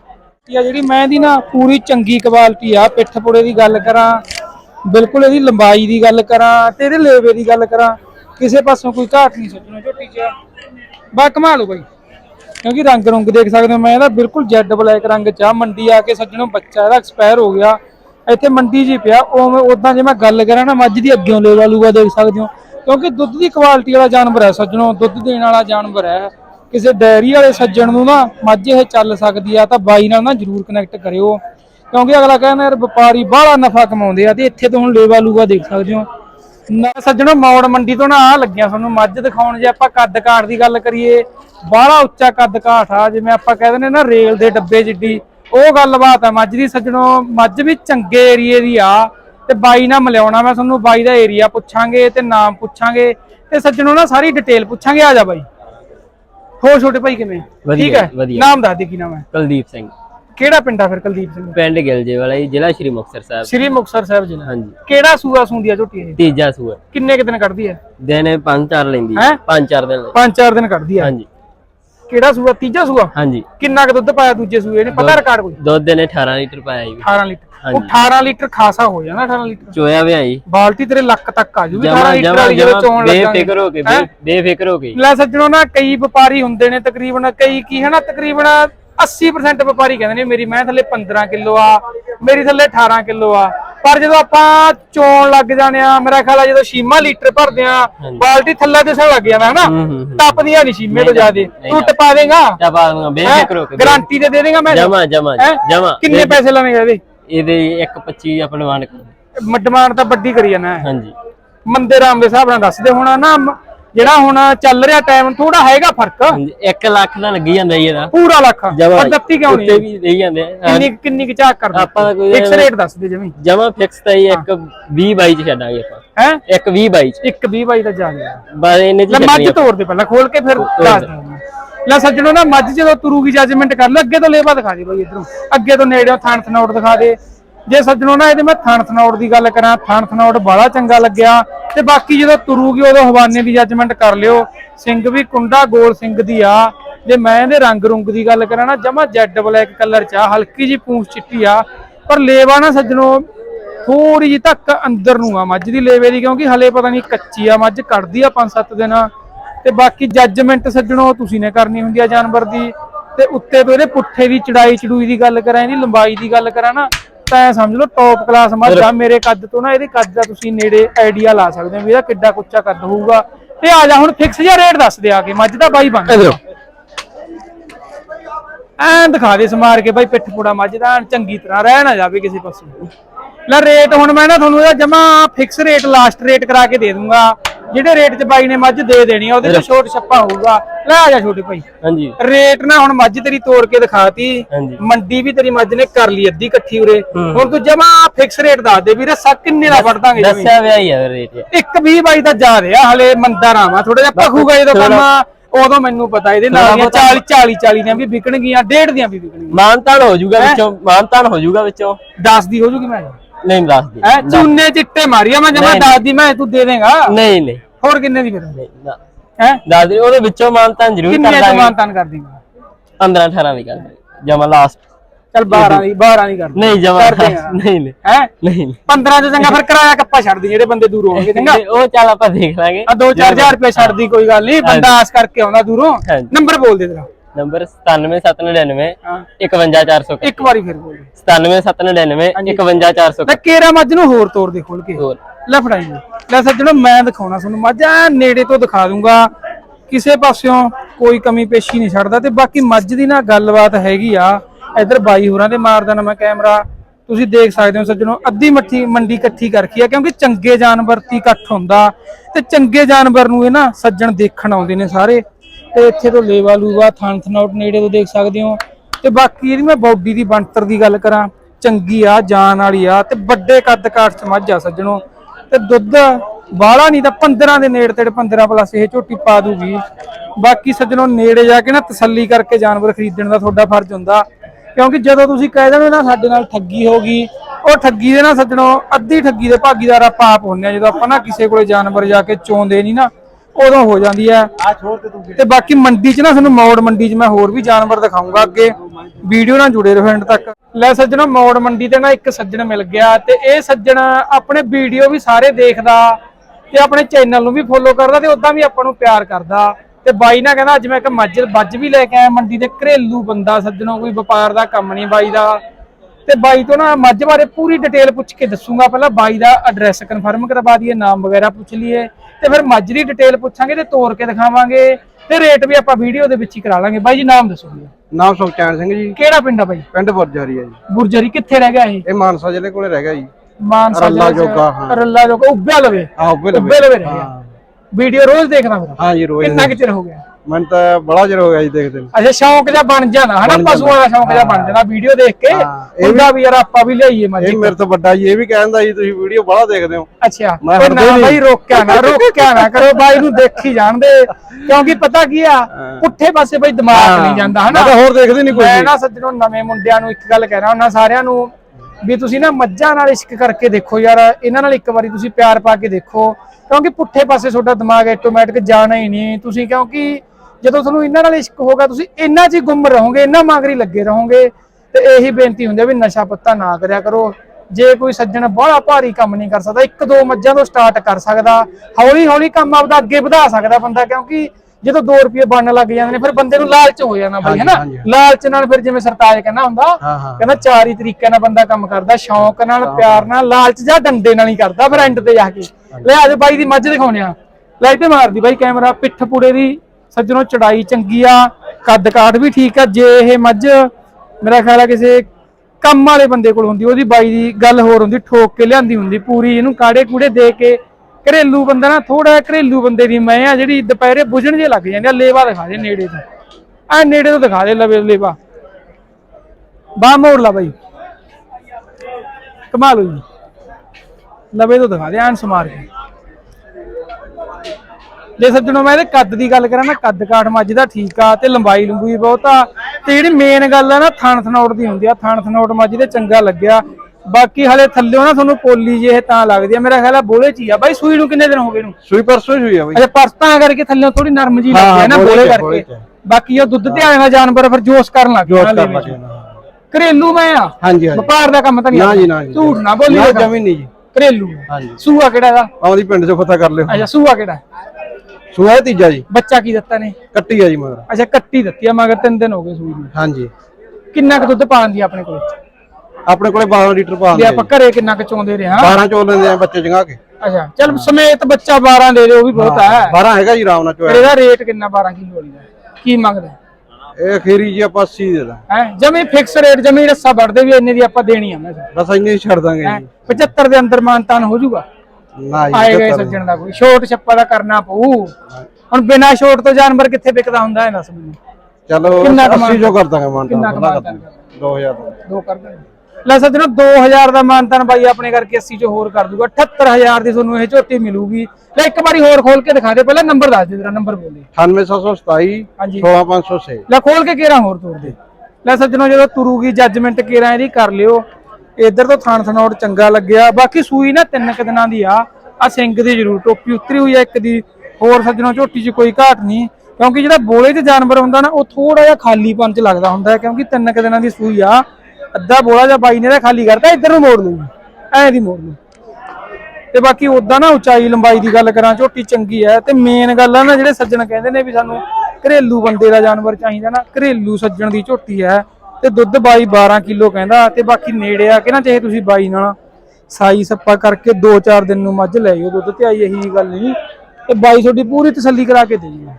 [SPEAKER 1] ਇਹ ਆ ਜਿਹੜੀ ਮੈਂ ਦੀ ਨਾ ਪੂਰੀ ਚੰਗੀ ਕੁਆਲਿਟੀ ਆ ਪਿੱਠ ਪੁੜੇ ਦੀ ਗੱਲ ਕਰਾਂ ਬਿਲਕੁਲ ਇਹਦੀ ਲੰਬਾਈ ਦੀ ਗੱਲ ਕਰਾਂ ਤੇ ਇਹਦੇ ਲੇਵੇ ਦੀ ਗੱਲ ਕਰਾਂ ਕਿਸੇ ਪਾਸੋਂ ਕੋਈ ਘਾਟ ਨਹੀਂ ਸੱਜਣਾ ਝੋਟੀ 'ਚ ਬਾ ਕਮਾਲ ਹੋ ਬਾਈ। ਕਿਉਂਕਿ ਰੰਗ ਰੁੰਗ ਦੇਖ ਸਕਦੇ ਹੋ ਮੈਂ ਇਹਦਾ ਬਿਲਕੁਲ ਜੈਡ ਬਲੈਕ ਰੰਗ ਚ ਆ। ਮੰਡੀ ਆ ਕੇ ਸੱਜਣੋਂ ਬੱਚਾ ਇਹਦਾ ਐਕਸਪਾਇਰ ਹੋ ਗਿਆ। ਇੱਥੇ ਮੰਡੀ ਜੀ ਪਿਆ, ਉਵੇਂ ਉਦਾਂ ਜੇ ਮੈਂ ਗੱਲ ਕਰਾਂ ਨਾ ਮੱਝ ਦੀ ਅੱਗਿਓਂ ਲੇਵਾ ਲੂਗਾ ਦੇਖ ਸਕਦੇ ਹੋ। ਕਿਉਂਕਿ ਦੁੱਧ ਦੀ ਕੁਆਲਿਟੀ ਵਾਲਾ ਜਾਨਵਰ ਹੈ ਸੱਜਣੋਂ, ਦੁੱਧ ਦੇਣ ਵਾਲਾ ਜਾਨਵਰ ਹੈ। ਕਿਸੇ ਡੈਰੀ ਵਾਲੇ ਸੱਜਣ ਨੂੰ ਨਾ ਮੱਝ ਇਹ ਚੱਲ ਸਕਦੀ ਆ, ਤਾਂ ਬਾਈ ਨਾਲ ਨਾ ਜਰੂਰ ਕਨੈਕਟ ਕਰਿਓ। ਕਿਉਂਕਿ ਅਗਲਾ ਕਹਿੰਦਾ ਯਾਰ ਵਪਾਰੀ ਬਾਹਲਾ ਨਫਾ ਕਮਾਉਂਦੇ ਆ, ਤੇ ਇੱਥੇ ਤੋਂ ਹੁਣ ਲੇਵਾ ਲੂਗਾ ਦੇਖ ਸਕਦੇ ਹੋ। ਨਾ ਸੱਜਣੋ, ਮੌੜ ਮੰਡੀ ਤੋਂ ਨਾ ਆ ਲੱਗਿਆ ਤੁਹਾਨੂੰ, ਮੱਝ ਦਿਖਾਉਣ ਜੇ ਆਪਾਂ ਕੱਦ ਕਾਠ ਦੀ ਗੱਲ ਕਰੀਏ, ਬਾਹਲਾ ਉੱਚਾ ਕੱਦ ਕਾਠ ਆ, ਜਿਵੇਂ ਆਪਾਂ ਕਹਿ ਦਿੰਦੇ ਨਾ ਰੇਲ ਦੇ ਡੱਬੇ ਜਿੱਡੀ। ਉਹ ਗੱਲਬਾਤ ਆ ਮੱਝ ਦੀ ਸੱਜਣੋ ਮੱਝ ਵੀ ਚੰਗੇ ਏਰੀਏ ਦੀ ਆ ਤੇ ਬਾਈ ਨਾਲ ਮਿਲਾਉਣਾ ਮੈਂ ਤੁਹਾਨੂੰ ਬਾਈ ਦਾ ਏਰੀਆ ਪੁੱਛਾਂਗੇ ਤੇ ਨਾਮ ਪੁੱਛਾਂਗੇ ਤੇ ਸੱਜਣੋ ਨਾ ਸਾਰੀ ਡਿਟੇਲ ਪੁੱਛਾਂਗੇ ਆ ਜਾ ਬਾਈ। ਹੋਰ ਛੋਟੇ ਭਾਈ ਕਿਵੇਂ? ਠੀਕ ਹੈ। ਨਾਮ ਦੱਸ ਦੇ ਕੀ ਨਾਮ ਹੈ?
[SPEAKER 2] ਕੁਲਦੀਪ ਸਿੰਘ।
[SPEAKER 1] ਕਿਹੜਾ ਪਿੰਡ ਆ ਫਿਰ ਕੁਲਦੀਪ ਸਿੰਘ?
[SPEAKER 2] ਪਿੰਡ ਗਿਲਜੇ ਵਾਲਾ ਜੀ ਜ਼ਿਲ੍ਹਾ ਸ਼੍ਰੀ ਮੁਕਤਸਰ ਸਾਹਿਬ।
[SPEAKER 1] ਸ੍ਰੀ ਮੁਕਤਸਰ ਸਾਹਿਬ ਜ਼ਿਲ੍ਹਾ।
[SPEAKER 2] ਹਾਂਜੀ।
[SPEAKER 1] ਕਿਹੜਾ ਸੂਆ ਸੂੰਦੀ ਆ ਝੋਟੀ ਇਹ?
[SPEAKER 2] ਤੀਜਾ ਸੂਆ।
[SPEAKER 1] ਕਿੰਨੇ ਕੁ ਦਿਨ ਕੱਢਦੀ ਹੈ?
[SPEAKER 2] ਦਿਨ ਪੰਜ ਚਾਰ ਲੈਂਦੀ
[SPEAKER 1] ਹੈਂ?
[SPEAKER 2] ਪੰਜ ਚਾਰ ਦਿਨ। ਲੈ-
[SPEAKER 1] ਪੰਜ ਚਾਰ ਦਿਨ ਕੱਢਦੀ ਆ
[SPEAKER 2] ਹਾਂਜੀ।
[SPEAKER 1] ਕਿਹੜਾ ਸੂਆ? ਤੀਜਾ ਸੂਆ?
[SPEAKER 2] ਹਾਂਜੀ।
[SPEAKER 1] ਕਿੰਨਾ ਕੁ ਦੁੱਧ ਪਾਇਆ ਦੂਜੇ ਸੂਏ ਨੇ? ਪਤਾ ਰਿਕਾਰਡ ਕੋਈ?
[SPEAKER 2] ਦੁੱਧ ਨੇ 18 ਲੀਟਰ ਪਾਇਆ ਜੀ।
[SPEAKER 1] 18 ਲੀਟਰ। ਉਹ
[SPEAKER 2] ਹਾਂਜੀ।
[SPEAKER 1] 18 ਲੀਟਰ ਖਾਸਾ ਹੋ ਜਾਣਾ 18 ਲੀਟਰ।
[SPEAKER 2] ਚੋਇਆ ਵੀ ਆਈ
[SPEAKER 1] ਬਾਲਟੀ ਤੇਰੇ ਲੱਕ ਤੱਕ ਆ ਜੂਗੀ 18
[SPEAKER 2] ਜਮਾ
[SPEAKER 1] ਲੀਟਰ ਵਾਲੀ ਜਦੋਂ ਚੋਣ ਲੱਗਾਂਗੇ।
[SPEAKER 2] ਬੇਫਿਕਰ ਹੋ ਕੇ ਬੇਫਿਕਰ ਹੋ ਕੇ।
[SPEAKER 1] ਲੈ ਸੱਜਣੋ ਨਾ ਕਈ ਵਪਾਰੀ ਹੁੰਦੇ ਨੇ ਤਕਰੀਬਨ ਕਈ ਕੀ ਹੈ ਨਾ ਤਕਰੀਬਨ 80% ਵਪਾਰੀ ਕਹਿੰਦੇ ਨੇ ਮੇਰੀ ਮੈਂ ਥੱਲੇ 15 ਕਿਲੋ ਆ ਮੇਰੀ ਥੱਲੇ 18 ਕਿਲੋ ਆ। ਪਰ ਜਦੋਂ ਆਪਾਂ ਚੋਣ ਲੱਗ ਜਾਂਦੇ ਆ ਮੇਰਾ ਖਿਆਲ ਆ ਜਦੋਂ ਸ਼ੀਮਾ ਲੀਟਰ ਭਰਦੇ ਆ ਬਾਲਟੀ ਥੱਲੇ ਦਿਸਣ ਲੱਗ ਜਾਂਦਾ ਹੈ ਨਾ
[SPEAKER 2] ਹੂੰ ਹੂੰ ਹੂੰ।
[SPEAKER 1] ਟੱਪਦੀਆਂ ਨਹੀਂ ਸ਼ੀਮੇ ਤੋਂ ਜ਼ਿਆਦੇ। ਤੂੰ ਟਪਾ ਦੇਗਾ।
[SPEAKER 2] ਚਾ ਬਾਦ ਬੇਫਿਕਰ ਹੋ ਕੇ
[SPEAKER 1] ਗਾਰੰਟੀ ਤੇ ਦੇ ਦੇਗਾ ਮੈਂ।
[SPEAKER 2] ਜਮਾ ਜਮਾ? ਜਮਾ।
[SPEAKER 1] ਕਿੰਨੇ ਪੈਸੇ ਲਵੇਂਗਾ ਇਹਦੇ?
[SPEAKER 2] ਇਹਦੇ 125 ਆਪਾਂ ਡਿਮਾਂਡ ਕਰ
[SPEAKER 1] ਡਿਮਾਂਡ ਤਾਂ ਵੱਡੀ ਕਰੀ ਜਾਣਾ
[SPEAKER 2] ਹਾਂਜੀ।
[SPEAKER 1] ਮੰਦੇ ਰਾਮ ਦੇ ਹਿਸਾਬ ਨਾਲ ਦੱਸਦੇ ਹੁਣ ਨਾ ਜਿਹੜਾ ਹੁਣ ਚੱਲ ਰਿਹਾ ਟਾਈਮ ਥੋੜਾ ਹੈਗਾ ਫ਼ਰਕ।
[SPEAKER 2] 1 ਲੱਖ ਦਾ ਲੱਗੀ ਜਾਂਦਾ ਜੀ ਇਹਦਾ।
[SPEAKER 1] ਪੂਰਾ ਲੱਖ। ਪਰ ਦਿੱਤੀ ਕਿਉਂ
[SPEAKER 2] ਉੱਤੇ
[SPEAKER 1] ਨਹੀਂ?
[SPEAKER 2] ਵੀ ਦੇਈ ਜਾਂਦੇ।
[SPEAKER 1] ਕਿੰਨੀ ਕਿੰਨੀ ਝਾਕ ਕਰਦਾ?
[SPEAKER 2] ਆਪਾਂ ਕੋਈ
[SPEAKER 1] ਫਿਕਸ ਰੇਟ ਦੱਸ ਦੇ ਜਮੀ।
[SPEAKER 2] ਜਮਾ ਫਿਕਸ ਤਾਂ ਹੀ ਇੱਕ 20 22 ਚ ਛੱਡਾਂਗੇ ਆਪਾਂ।
[SPEAKER 1] ਹੈ?
[SPEAKER 2] ਇੱਕ 20 22 ਚ।
[SPEAKER 1] ਇੱਕ 20 ਬਾਈ ਦਾ ਜਾ ਗਿਆ
[SPEAKER 2] ਬਸ ਇਹਨੇ ਛੱਡਣੀ
[SPEAKER 1] ਮੱਝ ਤੋੜ ਦੇ ਪਹਿਲਾਂ ਖੋਲ ਕੇ ਫਿਰ ਦੱਸ ਲੈ ਸੱਜਣੋ ਨਾ ਮੱਝ ਜਦੋਂ ਤੁਰੂਗੀ ਜੱਜਮੈਂਟ ਕਰ ਲੈ ਅੱਗੇ ਤੋਂ ਲੇਵਾ ਦਿਖਾ ਦੇ ਬਾਈ ਇਧਰੋਂ। ਅੱਗੇ ਤੋਂ ਨੇੜਿਓਂ ਥਾਣ ਥਨੌੜ ਦਿਖਾ ਦੇ। ਜੇ ਸੱਜਣੋ ਨਾ ਇਹਦੇ ਮੈਂ ਥਾਣ ਥਨੌੜ ਦੀ ਗੱਲ ਕਰਾਂ, ਥਾਣ ਥਨੌੜ ਬੜਾ ਚੰਗਾ ਲੱਗਿਆ। ਤੇ ਬਾਕੀ ਜਦੋਂ ਤੁਰੂਗੀ ਉਦੋਂ ਹਵਾਨੇ ਦੀ ਜੱਜਮੈਂਟ ਕਰ ਲਿਓ। ਸਿੰਘ ਵੀ ਕੁੰਡਾ ਗੋਲ ਸਿੰਘ ਦੀ ਆ। ਜੇ ਮੈਂ ਇਹਦੇ ਰੰਗ ਰੁੰਗ ਦੀ ਗੱਲ ਕਰਾਂ ਨਾ, ਜਮਾ ਜੈਡ ਬਲੈਕ ਕਲਰ ਚ ਆ, ਹਲਕੀ ਜੀ ਪੂੰਛ ਚਿੱਟੀ ਆ। ਪਰ ਲੇਵਾ ਨਾ ਸੱਜਣੋ ਥੋੜੀ ਜਿਹੀ ਤੱਕ ਅੰਦਰ ਨੂੰ ਆ ਮੱਝ ਦੀ ਲੇਵੇ ਦੀ, ਕਿਉਂਕਿ ਹਲੇ ਪਤਾ ਨਹੀਂ ਕੱਚੀ ਆ ਮੱਝ, ਕੱਢਦੀ ਆ 5-7 ਦਿਨ। ਤੇ ਬਾਕੀ ਜੱਜਮੈਂਟ ਸੱਜਣੋ, ਤੁਸੀਂ ਨੇ ਕਰਨੀ ਹੁੰਦੀ ਆ ਜਾਨਵਰ ਦੀ। ਤੇ ਉੱਤੇ ਤੋਂ ਇਹਦੇ ਪੁੱਠੇ ਦੀ ਚੜਾਈ ਚੜੂਈ ਦੀ ਗੱਲ ਕਰਾਂ, ਇਹਦੀ ਲੰਬਾਈ ਦੀ ਗੱਲ ਕਰਾਂ ਨਾ। ਤਾਂ ਸਮਝ ਲਓ ਟੌਪ ਕਲਾਸ ਮੱਝ ਆ ਮੇਰੇ ਕੱਦ ਤੋਂ ਨਾ ਇਹਦੇ ਕੱਦ ਦਾ ਤੁਸੀਂ ਨੇੜੇ ਆਈਡੀਆ ਲਾ ਸਕਦੇ ਹੋ ਵੀ ਇਹਦਾ ਕਿੱਡਾ ਕੁੱਚਾ ਕੱਦ ਹੋਊਗਾ। ਤੇ ਆ ਜਾ ਹੁਣ ਫਿਕਸ ਜਿਹਾ ਰੇਟ ਦੱਸ ਦੇ ਆ ਕੇ ਮੱਝ ਦਾ ਬਾਈ ਬਣ
[SPEAKER 2] ਇਧਰੋਂ
[SPEAKER 1] ਐਂ ਦਿਖਾ ਦੇ ਸਮਾਰ ਕੇ ਬਾਈ ਪਿੱਠ ਪੂੜਾ ਮੱਝ ਦਾ ਚੰਗੀ ਤਰ੍ਹਾਂ ਰਹਿ ਨਾ ਜਾਵੇ ਕਿਸੇ ਪਾਸੇ। ਲੈ ਰੇਟ ਹੁਣ ਮੈਂ ਨਾ ਤੁਹਾਨੂੰ ਇਹਦਾ ਜਮਾ ਫਿਕਸ ਰੇਟ ਲਾਸਟ ਰੇਟ ਕਰਾ ਕੇ ਦੇ ਦੂੰਗਾ। ਜਿਹੜੇ ਰੇਟ 'ਚ ਬਾਈ ਨੇ ਮੱਝ ਦੇ ਦੇਣੀ ਆ ਉਹਦੇ 'ਚ ਛੋਟ ਛੱਪਾ ਹੋਊਗਾ। ਲੈ ਆ ਜਾ ਛੋਟੇ ਭਾਈ।
[SPEAKER 2] ਹਾਂਜੀ।
[SPEAKER 1] ਰੇਟ ਨਾ ਹੁਣ ਮੱਝ ਤੇਰੀ ਤੋੜ ਕੇ ਦਿਖਾਤੀ। ਮੰਡੀ ਵੀ ਤੇਰੀ ਮੱਝ ਨੇ ਕਰ ਲਈ ਅੱਧੀ ਇਕੱਠੀ ਉਰੇ। ਹੁਣ ਤੂੰ ਜਮਾ ਫਿਕਸ ਰੇਟ ਦੱਸ ਦੇ ਵੀਰੇ ਸਾ ਕਿੰਨੇ ਦਾ ਵੜ ਦਾਂਗੇ
[SPEAKER 2] ਦੱਸਿਆ ਵਿਆ ਹੀ ਆ ਰੇਟ
[SPEAKER 1] ਇੱਕ 20 ਬਾਈ ਦਾ ਜਾ ਰਿਹਾ ਹਲੇ ਮੰਦਾ ਰਾਵਾ। ਥੋੜਾ ਜਿਹਾ ਭਖੂਗਾ ਜਦੋਂ ਕੰਮ ਉਦੋਂ ਮੈਨੂੰ ਪਤਾ ਇਹਦੇ ਨਾਲ ਦੀਆਂ 40 40 40 ਦੀਆਂ ਵੀ ਵਿਕਣਗੀਆਂ ਡੇਢ ਦੀਆਂ ਵੀ ਵਿਕਣਗੀਆਂ
[SPEAKER 2] ਮਾਨਤਾਨ ਹੋ ਜਾਊਗਾ ਵਿੱਚੋਂ ਮਾਨਤਾਨ ਹੋ ਜਾਊਗਾ ਵਿੱਚੋਂ।
[SPEAKER 1] 10 ਦੀ ਹੋ ਜੂਗੀ ਮੈਂ।
[SPEAKER 2] ਨਹੀਂ ਦੱਸ ਦੇ।
[SPEAKER 1] ਐ ਚੂਨੇ ਚਿੱਟੇ ਮਾਰੀਆ ਮੈਂ ਜਮਾ
[SPEAKER 2] ਨਹੀਂ।
[SPEAKER 1] 10 ਦੀ ਮੈਂ ਤੂੰ ਦੇ ਦੇਗਾ।
[SPEAKER 2] ਨਹੀਂ ਨਹੀਂ।
[SPEAKER 1] ਹੋਰ ਕਿੰਨੇ ਦੀ ਫਿਰ?
[SPEAKER 2] ਨਹੀਂ ਨਾ।
[SPEAKER 1] ਹੈ?
[SPEAKER 2] ਦੱਸ ਦੇ ਉਹਦੇ ਵਿੱਚੋਂ ਮਾਨਤਾਨ ਜ਼ਰੂਰ
[SPEAKER 1] ਕਿੰਨੇ
[SPEAKER 2] ਕਰ
[SPEAKER 1] ਦੀ
[SPEAKER 2] ਦਾਂਗੇ।
[SPEAKER 1] ਮਾਨਤਾਨ ਕਰ ਦੇਗਾ
[SPEAKER 2] 15 18 ਦੀ ਕਰ ਦਾਂਗੇ। ਜਮਾ ਲਾਸਟ
[SPEAKER 1] ਚਲ 12 ਦੀ 12 ਦੀ ਕਰ ਦੇ
[SPEAKER 2] ਨਹੀਂ ਜਮਾ
[SPEAKER 1] ਕਰ ਦੇਗਾ।
[SPEAKER 2] ਨਹੀਂ ਨਹੀਂ।
[SPEAKER 1] ਹੈ?
[SPEAKER 2] ਨਹੀਂ
[SPEAKER 1] 15 ਚ ਚੰਗਾ ਫਿਰ ਕਿਰਾਇਆ ਕੱਪਾ ਛੱਡ ਦੀ ਜਿਹੜੇ ਬੰਦੇ ਦੂਰੋਂ ਆਉਣਗੇ ਚੰਗਾ?
[SPEAKER 2] ਨਹੀਂ, ਉਹ ਚੱਲ ਆਪਾਂ ਦੇਖ ਲਾਂਗੇ।
[SPEAKER 1] ਆ 2-4000 ਰੁਪਏ ਛੱਡ ਦੀ ਕੋਈ ਗੱਲ ਨਹੀਂ। ਬੰਦਾ ਆਸ ਕਰਕੇ ਆਉਂਦਾ ਦੂਰੋਂ।
[SPEAKER 2] ਹਾਂਜੀ।
[SPEAKER 1] ਨੰਬਰ ਬੋਲ ਦੇ ਤੇਰਾ।
[SPEAKER 2] ਨੰਬਰ 97799
[SPEAKER 1] ਹਾਂ।
[SPEAKER 2] 51400
[SPEAKER 1] ਇੱਕ। ਵਾਰੀ ਫਿਰ ਬੋਲ ਦੇ।
[SPEAKER 2] 97799 51400
[SPEAKER 1] ਲੈ ਕੇਰਾ ਮੱਝ ਨੂੰ ਹੋਰ ਤੋੜ ਦੇ ਖੋਲ ਕੇ।
[SPEAKER 2] ਹੋਰ।
[SPEAKER 1] ਲੈ ਫੜਾਈ ਲੈ ਸੱਜਣੋ, ਮੈਂ ਦਿਖਾਉਣਾ ਤੁਹਾਨੂੰ। ਮੱਝ ਐਨ ਨੇੜੇ ਤੋਂ ਦਿਖਾ ਦੂੰਗਾ। ਕਿਸੇ ਪਾਸਿਓਂ ਕੋਈ ਕਮੀ ਪੇਸ਼ੀ ਨਹੀਂ ਛੱਡਦਾ ਤੇ ਬਾਕੀ ਮੱਝ ਦੀ ਨਾ ਗੱਲਬਾਤ ਹੈਗੀ ਆ। ਇਧਰ ਬਾਈ ਹੋਰਾਂ ਦੇ ਮਾਰਦਾ ਨਾ ਮੈਂ ਕੈਮਰਾ। ਤੁਸੀਂ ਦੇਖ ਸਕਦੇ ਹੋ ਸੱਜਣੋ, ਅੱਧੀ ਮੱਠੀ ਮੰਡੀ ਇਕੱਠੀ ਕਰ ਆ, ਕਿਉਂਕਿ ਚੰਗੇ ਜਾਨਵਰ ਤੀ ਇਕੱਠ ਹੁੰਦਾ। ਤੇ ਚੰਗੇ ਜਾਨਵਰ ਨੂੰ ਇਹ ਨਾ ਸੱਜਣ ਦੇਖਣ ਆਉਂਦੇ ਨੇ ਸਾਰੇ। ਤੇ ਇੱਥੇ ਤੋਂ ਲੇਵਾ ਲੂਵਾ, ਥਣ ਥਨੌਟ ਨੇੜੇ ਤੋਂ ਦੇਖ ਸਕਦੇ ਹੋ। ਤੇ ਬਾਕੀ ਇਹਦੀ ਮੈਂ ਬਾਡੀ ਦੀ ਬਣਤਰ ਦੀ ਗੱਲ ਕਰਾਂ। ਚੰਗੀ ਆ, ਜਾਨ ਵਾਲੀ ਆ ਤੇ ਵੱਡੇ ਕੱਦ ਕਾਠ ਚ ਮੱਝ ਆ ਸੱਜਣੋ। ਤੇ ਦੁੱਧ ਬਾਹਲਾ ਨਹੀਂ ਤਾਂ 15 ਦੇ ਨੇੜੇ ਤੇੜੇ 15 ਪਲੱਸ ਇਹ ਝੋਟੀ ਪਾ ਦੂਗੀ। ਬਾਕੀ ਸੱਜਣੋ ਨੇੜੇ ਜਾ ਕੇ ਨਾ ਤਸੱਲੀ ਕਰਕੇ ਜਾਨਵਰ ਖਰੀਦਣ ਦਾ ਤੁਹਾਡਾ ਫਰਜ਼ ਹੁੰਦਾ। ਕਿਉਂਕਿ ਜਦੋਂ ਤੁਸੀਂ ਕਹਿ ਦਿੰਦੇ ਨਾ ਸਾਡੇ ਨਾਲ ਠੱਗੀ ਹੋ ਗਈ ਉਹ ਠੱਗੀ ਦੇ ਨਾ ਸੱਜਣੋ ਅੱਧੀ ਠੱਗੀ ਦੇ ਭਾਗੀਦਾਰ ਆਪਾਂ ਆਪ ਹੁੰਦੇ ਆ ਜਦੋਂ ਆਪਾਂ ਨਾ ਕਿਸੇ ਕੋਲੇ ਜਾਨਵਰ ਜਾ ਕੇ ਚੋਂਦੇ ਨਹੀਂ ਨਾ ਉਦੋਂ ਹੋ ਜਾਂਦੀ ਹੈ। ਤੇ ਬਾਕੀ ਮੰਡੀ 'ਚ ਨਾ ਤੁਹਾਨੂੰ ਮੌੜ ਮੰਡੀ 'ਚ ਮੈਂ ਹੋਰ ਵੀ ਜਾਨਵਰ ਦਿਖਾਉਂਗਾ ਅੱਗੇ। ਵੀਡੀਓ ਨਾਲ ਜੁੜੇ ਰਹੋ ਐਂਡ ਤੱਕ। ਲੈ ਸੱਜਣੋ, ਮੋੜ ਮੰਡੀ ਤੇ ਨਾ ਇੱਕ ਸੱਜਣ ਮਿਲ ਗਿਆ ਤੇ ਇਹ ਸੱਜਣ ਆਪਣੇ ਵੀਡੀਓ ਵੀ ਸਾਰੇ ਦੇਖਦਾ ਤੇ ਆਪਣੇ ਚੈਨਲ ਨੂੰ ਵੀ ਫੋਲੋ ਕਰਦਾ ਤੇ ਉਦਾਂ ਵੀ ਆਪਾਂ ਨੂੰ ਪਿਆਰ ਕਰਦਾ। ਤੇ ਬਾਈ ਨਾ ਕਹਿੰਦਾ, ਅੱਜ ਮੈਂ ਇੱਕ ਮੱਝ ਵੱਜ ਵੀ ਲੈ ਕੇ ਆਇਆ ਮੰਡੀ ਤੇ। ਘਰੇਲੂ ਬੰਦਾ ਸੱਜਣੋ, ਕੋਈ ਵਪਾਰ ਦਾ ਕੰਮ ਨਹੀਂ ਬਾਈ ਦਾ। ਤੇ ਬਾਈ ਤੋਂ ਨਾ ਮੱਝ ਬਾਰੇ ਪੂਰੀ ਡਿਟੇਲ ਪੁੱਛ ਕੇ ਦੱਸੂਗਾ। ਪਹਿਲਾਂ ਬਾਈ ਦਾ ਐਡਰੈਸ ਕਨਫਰਮ ਕਰਵਾ ਦਈਏ ਨਾਮ ਵਗੈਰਾ ਪੁੱਛ ਲਈਏ। ਤੇ ਫਿਰ ਮੱਝ ਦੀ ਡਿਟੇਲ ਪੁੱਛਾਂਗੇ ਤੇ ਤੋੜ ਕੇ ਦਿਖਾਵਾਂਗੇ। ਤੇ ਰੇਟ ਵੀ ਆਪਾਂ ਵੀਡੀਓ ਦੇ ਵਿੱਚ ਹੀ ਕਰਾ ਲਾਂਗੇ। ਬਾਈ ਜੀ ਨਾਮ ਦੱਸੋ ਜੀ।
[SPEAKER 3] ਨਾਮ ਸੁਖਚੈਨ ਸਿੰਘ ਜੀ।
[SPEAKER 1] ਕਿਹੜਾ ਪਿੰਡ ਆ ਬਾਈ?
[SPEAKER 3] ਪਿੰਡ ਬੁਰਜਾਰੀ ਹੈ ਜੀ।
[SPEAKER 1] ਗੁਰਜਰੀ ਕਿੱਥੇ ਰਹਿ ਗਿਆ ਇਹ?
[SPEAKER 3] ਇਹ ਮਾਨਸਾ ਜ਼ਿਲ੍ਹੇ ਕੋਲੇ ਰਹਿ ਗਿਆ ਜੀ।
[SPEAKER 1] ਮਾਨਸਾ
[SPEAKER 3] ਰੱਲਾ ਜੋਗਾ, ਹਾਂ।
[SPEAKER 1] ਰੱਲਾ ਜੋਗਾ ਉੱਬਿਆ ਲਵੇ।
[SPEAKER 3] ਉੱਬੇ
[SPEAKER 1] ਉੱਬੇ ਲਵੇ। ਰਹਿ ਗਿਆ।
[SPEAKER 3] ਹਾਂ।
[SPEAKER 1] ਵੀਡੀਓ ਰੋਜ਼ ਦੇਖਦਾ ਮੇਰਾ
[SPEAKER 3] ਹਾਂ ਜੀ ਰੋਜ਼
[SPEAKER 1] ਕਿੰਨਾ ਕੁ ਚਿਰ ਹੋ ਗਿਆ?
[SPEAKER 3] ਮੈਨੂੰ ਤਾਂ ਬੜਾ ਚਿਰ ਹੋ ਗਿਆ ਜੀ ਦੇਖਦੇ ਨੂੰ।
[SPEAKER 1] ਅੱਛਾ ਸ਼ੌਂਕ ਜਿਹਾ ਬਣ ਜਾਣਾ ਹਨਾ। ਪਸ਼ੂਆਂ ਦਾ ਸ਼ੌਂਕ ਜਿਹਾ ਬਣ ਜਾਣਾ ਵੀਡੀਓ ਦੇਖ ਕੇ
[SPEAKER 3] ਹਾਂ, ਇਹ
[SPEAKER 1] ਉਹਦਾ ਵੀ ਯਾਰ ਆਪਾਂ ਵੀ ਲਈਏ ਮੱਝ
[SPEAKER 3] ਇਹ ਮੇਰੇ ਤੋਂ ਵੱਡਾ ਜੀ ਇਹ ਵੀ ਕਹਿੰਦਾ ਜੀ ਤੁਸੀਂ ਵੀਡੀਓ ਬੜਾ ਦੇਖਦੇ ਹੋ।
[SPEAKER 1] ਅੱਛਾ
[SPEAKER 3] ਮੈਂ
[SPEAKER 1] ਨਾ। ਬਾਈ ਰੋਕਿਆ ਨਾ ਰੋਕਿਆ ਨਾ ਕਰੋ ਬਾਈ ਨੂੰ ਦੇਖੀ ਜਾਣ ਦੇ ਕਿਉਂਕਿ ਪਤਾ ਕੀ ਆ ਪੁੱਠੇ ਪਾਸੇ ਬਾਈ ਦਿਮਾਗ ਨਹੀਂ ਜਾਂਦਾ ਹਨਾ?
[SPEAKER 3] ਮੈਂ ਤਾਂ ਹੋਰ ਦੇਖਦੇ ਨਹੀਂ ਕੋਈ
[SPEAKER 1] ਮੈਂ। ਨਾ ਸੱਜਣੋਂ ਨਵੇਂ ਮੁੰਡਿਆਂ ਨੂੰ ਇੱਕ ਗੱਲ ਕਹਿਣਾ ਉਹਨਾਂ ਸਾਰਿਆਂ ਨੂੰ ਵੀ ਤੁਸੀਂ ਨਾ ਮੱਝਾਂ ਨਾਲ ਇਸ਼ਕ ਕਰਕੇ ਦੇਖੋ ਯਾਰ ਇਹਨਾਂ ਨਾਲ ਇੱਕ ਵਾਰੀ ਤੁਸੀਂ ਪਿਆਰ ਪਾ ਕੇ ਦੇਖੋ। ਕਿਉਂਕਿ ਪੁੱਠੇ ਪਾਸੇ ਤੁਹਾਡਾ ਦਿਮਾਗ ਆਟੋਮੈਟਿਕ ਜਾਣਾ ਹੀ ਨਹੀਂ। ਤੁਸੀਂ ਕਿਉਂਕਿ ਜਦੋਂ ਤੁਹਾਨੂੰ ਇਹਨਾਂ ਨਾਲ ਇਸ਼ਕ ਹੋਗਾ ਤੁਸੀਂ ਇਹਨਾਂ 'ਚ ਹੀ ਗੁੰਮ ਰਹੋਗੇ ਇਹਨਾਂ ਮਾਂਗਰੀ ਲੱਗੇ ਰਹੋਗੇ ਤੇ ਇਹੀ ਬੇਨਤੀ ਹੁੰਦੀ ਆ ਵੀ ਨਸ਼ਾ ਪੱਤਾ ਨਾ ਕਰਿਆ ਕਰੋ। ਜੇ ਕੋਈ ਸੱਜਣ ਬੜਾ ਭਾਰੀ ਕੰਮ ਨਹੀਂ ਕਰ ਸਕਦਾ ਇੱਕ ਦੋ ਮੱਝਾਂ ਤੋਂ ਸਟਾਰਟ ਕਰ ਸਕਦਾ ਹੌਲੀ ਹੌਲੀ ਕੰਮ ਆਪਦਾ ਅੱਗੇ ਵਧਾ ਸਕਦਾ ਬੰਦਾ ਕਿਉਂਕਿ ਜਦੋਂ 2 ਰੁਪਏ ਬਣਨ ਲੱਗ ਜਾਂਦੇ ਨੇ ਫਿਰ ਬੰਦੇ ਨੂੰ ਲਾਲਚ ਹੋ ਜਾਣਾ ਬਈ ਹੈਨਾ? ਲਾਲਚ ਨਾਲ ਫਿਰ ਜਿਵੇਂ ਸਰਤਾਜ ਕਹਿੰਦਾ ਹੁੰਦਾ
[SPEAKER 3] ਹਾਂ ਹਾਂ।
[SPEAKER 1] ਕਹਿੰਦਾ ਚਾਰ ਹੀ ਤਰੀਕੇ ਨਾਲ ਬੰਦਾ ਕੰਮ ਕਰਦਾ ਸ਼ੌਂਕ ਨਾਲ ਪਿਆਰ ਨਾਲ ਲਾਲਚ ਜਾਂ ਡੰਡੇ ਨਾਲ ਹੀ ਕਰਦਾ ਫਿਰ ਐਂਡ ਤੇ ਜਾ ਕੇ। ਲੈ ਅੱਜ ਬਾਈ ਦੀ ਮੱਝ ਦਿਖਾਉਣੇ ਆ ਲੈ ਤੇ ਮਾਰਦੀ ਬਾਈ ਕੈਮਰਾ ਪਿੱਠ ਪੂੜੇ ਦੀ ਸੱਜਣੋ, ਚੜਾਈ ਚੰਗੀ ਆ ਕੱਦ ਕਾਠ ਵੀ ਠੀਕ ਆ, ਜੇ ਇਹ ਮੱਝ ਮੇਰਾ ਖਿਆਲ ਆ ਕਿਸੇ ਕੰਮ ਵਾਲੇ ਬੰਦੇ ਕੋਲ ਹੁੰਦੀ, ਉਹਦੀ ਬਾਈ ਦੀ ਗੱਲ ਹੋਰ ਹੁੰਦੀ, ਠੋਕ ਕੇ ਲਿਆਂਦੀ ਹੁੰਦੀ ਪੂਰੀ, ਇਹਨੂੰ ਕਾੜੇ ਕੂੜੇ ਦੇ ਕੇ ਘਰੇਲੂ ਬੰਦਾ ਨਾ ਥੋੜਾ ਘਰੇਲੂ ਬੰਦੇ ਦੀ ਮੈਂ ਆ ਜਿਹੜੀ ਦੁਪਹਿਰੇ ਬੁਝਣ ਜੇ ਲੱਗ ਜਾਂਦੀ ਆ, ਲੇਵਾ ਦਿਖਾ ਦੇ ਨੇੜੇ ਤੋਂ। ਆ ਨੇੜੇ ਤੋਂ ਦਿਖਾ ਦੇ ਲਵੇ ਲੇਵਾ। ਬਾਹ ਮੋੜ ਲਾ ਬਾਈ। ਕਮਾਲ ਹੋਈ। ਲਵੇ ਤੋਂ ਦਿਖਾ ਦੇ, ਐਨ ਸਮਾਰ ਕੇ। ਜੇ ਸੱਜਣੋ ਮੈਂ ਇਹਦੇ ਕੱਦ ਦੀ ਗੱਲ ਕਰਾਂ ਨਾ ਕੱਦ ਕਾਠ ਮੱਝ ਦਾ ਠੀਕ ਆ ਤੇ ਲੰਬਾਈ ਲੰਬੂਈ ਬਹੁਤ ਆ। ਤੇ ਜਿਹੜੀ ਮੇਨ ਗੱਲ ਆ ਨਾ ਥਣ ਥਨੌਟ ਦੀ ਹੁੰਦੀ ਆ। ਥਣ ਥਨੌਟ ਮੱਝ ਦੇ ਚੰਗਾ ਲੱਗਿਆ। ਬਾਕੀ ਹਲੇ ਥੱਲਿਓ ਨਾ ਤੁਹਾਨੂੰ ਪੋਲੀ ਜੇ ਇਹ ਤਾਂ ਲੱਗਦੀ ਆ। ਮੇਰਾ ਖਿਆਲ ਆ ਬੋਲੇ ਚ ਹੀ ਆ। ਬਾਈ ਸੂਈ ਨੂੰ ਕਿੰਨੇ ਦਿਨ ਹੋ ਗਏ ਨੂੰ
[SPEAKER 3] ਸੂਈ ਪਰਸੋਂ ਹੀ ਹੋਈ ਆ ਬਈ।
[SPEAKER 1] ਅੱਛਾ ਪਰਸ ਤਾਂ ਕਰਕੇ ਥੱਲਿਓ ਥੋੜੀ ਨਰਮ ਜੀ ਲੱਗਦੀ ਆ ਨਾ
[SPEAKER 3] ਬੋਲੇ
[SPEAKER 1] ਕਰਕੇ। ਬਾਕੀ ਉਹ ਦੁੱਧ ਤੇ ਆਏਗਾ ਜਾਨਵਰ ਫਿਰ ਜੋਸ਼ ਕਰਨ ਲੱਗ ਜਾਂਦਾ
[SPEAKER 3] ਨਾ
[SPEAKER 1] ਘਰੇਲੂ ਮੈਂ ਆ।
[SPEAKER 3] ਹਾਂਜੀ ਹਾਂਜੀ।
[SPEAKER 1] ਵਪਾਰ ਦਾ ਕੰਮ ਤਾਂ ਨਹੀਂ
[SPEAKER 3] ਨਾ। ਜੀ ਨਾ ਜੀ
[SPEAKER 1] ਝੂਠ ਨਾ ਬੋਲੀ
[SPEAKER 3] ਨਾ ਜਮੀ ਨਹੀਂ ਜੀ।
[SPEAKER 1] ਘਰੇਲੂ।
[SPEAKER 3] ਹਾਂਜੀ।
[SPEAKER 1] ਸੂਆ ਕਿਹੜਾ ਦਾ
[SPEAKER 3] ਆਉਂਦੀ ਪਿੰਡ ਚੋਂ ਪਤਾ ਕਰ ਲਿਓ।
[SPEAKER 1] ਅੱਛਾ ਸੂਆ ਕਿਹੜਾ?
[SPEAKER 3] ਸੂਆ ਤੀਜਾ ਜੀ?
[SPEAKER 1] ਬੱਚਾ ਕੀ ਦਿੱਤਾ ਨੇ?
[SPEAKER 3] ਕੱਟੀ ਆ ਜੀ ਮਗਰ।
[SPEAKER 1] ਅੱਛਾ ਕੱਟੀ ਦਿੱਤੀ ਆ ਮਗਰ ਤਿੰਨ ਦਿਨ ਹੋ ਗਏ ਸੂਈ ਨੂੰ।
[SPEAKER 3] ਹਾਂਜੀ।
[SPEAKER 1] ਕਿੰਨਾ ਕੁ ਦੁੱਧ ਪਾਣ ਦੀ ਆਪਣੇ ਕੋਲ?
[SPEAKER 3] ਆਪਣੇ ਕੋਲੇ 12 ਲੀਟਰ ਪਾ
[SPEAKER 1] ਵੀ
[SPEAKER 3] ਦਿੰਦੇ
[SPEAKER 1] ਆਪਾਂ ਘਰੇ ਕਿੰਨਾ ਕੁ ਚੋਂਦੇ ਰਹੇ ਹਾਂ?
[SPEAKER 3] 12 ਚੋ ਲੈਂਦੇ ਆ ਬੱਚੇ ਜਗਾ ਕੇ।
[SPEAKER 1] ਅੱਛਾ ਚਲ ਸਮੇਤ ਬੱਚਾ 12 ਦੇ ਦੇ ਉਹ ਵੀ ਬਹੁਤ ਹੈ
[SPEAKER 3] 12 ਹੈਗਾ ਜੀ ਆਰਾਮ ਨਾਲ ਚੋਇਆ।
[SPEAKER 1] ਇਹਦਾ ਰੇਟ ਕਿੰਨਾ 12 ਕਿਲੋ ਦਾ? ਕੀ ਮੰਗਦਾ?
[SPEAKER 3] ਇਹ ਅਖੀਰੀ ਜੀ ਆਪਾਂ 80 ਦੇ ਦਾਂ
[SPEAKER 1] ਹੈ ਜਮੀ ਫਿਕਸ ਰੇਟ ਜਮੀ ਰੱਸਾ ਵੜਦੇ ਵੀ ਇੰਨੇ ਦੀ ਆਪਾਂ ਦੇਣੀ ਆ ਮੈਂ
[SPEAKER 3] ਬਸ ਇੰਨੇ ਹੀ ਛੱਡ ਦਾਂਗੇ ਜੀ।
[SPEAKER 1] 75 ਦੇ ਅੰਦਰ ਮਾਨਤਾਨ ਹੋ ਜਾਊਗਾ।
[SPEAKER 3] ਨਾ ਜੀ
[SPEAKER 1] ਇਹ
[SPEAKER 3] 75
[SPEAKER 1] ਸੱਜਣ ਦਾ ਕੋਈ। ਛੋਟ ਛੱਪਾ ਦਾ ਕਰਨਾ ਪਊ। ਹੁਣ ਬਿਨਾ ਛੋਟ ਤੋਂ ਜਾਨਵਰ ਕਿੱਥੇ ਵਿਕਦਾ ਹੁੰਦਾ ਇਹ ਦੱਸ ਮੈਨੂੰ?
[SPEAKER 3] ਚਲੋ
[SPEAKER 1] ਕਿੰਨਾ ਕੁ
[SPEAKER 3] 80 ਜੋ ਕਰ ਦਾਂਗੇ ਮਾਨ
[SPEAKER 1] ਕਿੰਨਾ ਕੁ ਮਾਨਤਾਨ
[SPEAKER 3] 2000 ਦਾ।
[SPEAKER 1] ਦੋ ਕਰ ਦੇ ਲੈ ਸੱਜਣੋ 2000 ਦਾ ਮਾਨਤਾਨ ਬਾਈ ਆਪਣੇ ਕਰਕੇ 80 ਚ ਹੋਰ ਕਰ ਦੂਗਾ। 78000 ਦੀ ਤੁਹਾਨੂੰ ਇਹ ਝੋਟੀ ਮਿਲੂਗੀ। ਲੈ ਇੱਕ ਵਾਰੀ ਹੋਰ ਖੋਲ ਕੇ ਦਿਖਾ ਦੇ। ਪਹਿਲਾਂ ਨੰਬਰ ਦੱਸ ਦੇ ਤੇਰਾ ਨੰਬਰ ਬੋਲੇ।
[SPEAKER 3] 98727
[SPEAKER 1] ਹਾਂਜੀ।
[SPEAKER 3] 16506
[SPEAKER 1] ਲੈ ਖੋਲ ਕੇ ਕੇਰਾ ਹੋਰ ਤੋੜ ਦੇ। ਲੈ ਸੱਜਣੋ ਜਦੋਂ ਤੁਰੂਗੀ ਜੱਜਮੈਂਟ ਕੇਰਾ ਇਹਦੀ ਕਰ ਲਿਓ। ਇੱਧਰ ਤੋਂ ਥਾਣ ਥਣੋਟ ਚੰਗਾ ਲੱਗਿਆ। ਬਾਕੀ ਸੂਈ ਨਾ ਤਿੰਨ ਕੁ ਦਿਨਾਂ ਦੀ ਆ। ਆ ਸਿੰਘ ਦੀ ਜ਼ਰੂਰ ਟੋਪੀ ਉਤਰੀ ਹੋਈ ਆ, ਇੱਕ ਦੀ ਹੋਰ ਸੱਜਣੋ ਝੋਟੀ 'ਚ ਕੋਈ ਘਾਟ ਨਹੀਂ। ਕਿਉਂਕਿ ਜਿਹੜਾ ਬੋਲੇ 'ਚ ਜਾਨਵਰ ਹੁੰਦਾ ਨਾ, ਉਹ ਥੋੜਾ ਜਿਹਾ ਖਾਲੀਪਨ 'ਚ ਲੱਗਦਾ ਹੁੰਦਾ ਕਿਉਂਕਿ ਤਿੰਨ ਕੁ ਦਿਨਾਂ ਦੀ ਸੂਈ ਆ। ਅੱਧਾ ਬੋਲਾ ਜਾਂ ਬਾਈ ਨੇ ਤਾਂ ਖਾਲੀ ਕਰਤਾ, ਇੱਧਰ ਨੂੰ ਮੋੜ ਲੂਗੀ ਐਂ ਦੀ ਮੋੜ ਲੂ ਤੇ ਬਾਕੀ ਉਦਾਂ ਨਾ ਉਚਾਈ ਲੰਬਾਈ ਦੀ ਗੱਲ ਕਰਾਂ, ਝੋਟੀ ਚੰਗੀ ਹੈ ਤੇ ਮੇਨ ਗੱਲ ਆ ਨਾ, ਜਿਹੜੇ ਸੱਜਣ ਕਹਿੰਦੇ ਨੇ ਵੀ ਸਾਨੂੰ ਘਰੇਲੂ ਬੰਦੇ ਦਾ ਜਾਨਵਰ ਚਾਹੀਦਾ ਨਾ, ਘਰੇਲੂ ਸੱਜਣ ਦੀ ਝੋਟੀ ਹੈ ਤੇ ਦੁੱਧ ਬਾਈ 12 ਕਿਲੋ ਕਹਿੰਦਾ ਤੇ ਬਾਕੀ ਨੇੜੇ ਆ ਕੇ ਨਾ ਚਾਹੇ ਤੁਸੀਂ ਬਾਈ ਨਾਲ ਸਾਈ ਸੱਪਾ ਕਰਕੇ 2-4 ਦਿਨ ਨੂੰ ਮੱਝ ਲੈ ਜਾਓ ਦੁੱਧ ਤੇ ਆਈ ਇਹੀ ਗੱਲ ਨਹੀਂ। ਤੇ ਬਾਈ ਤੁਹਾਡੀ ਪੂਰੀ ਤਸੱਲੀ ਕਰਾ ਕੇ ਦੇਈਏ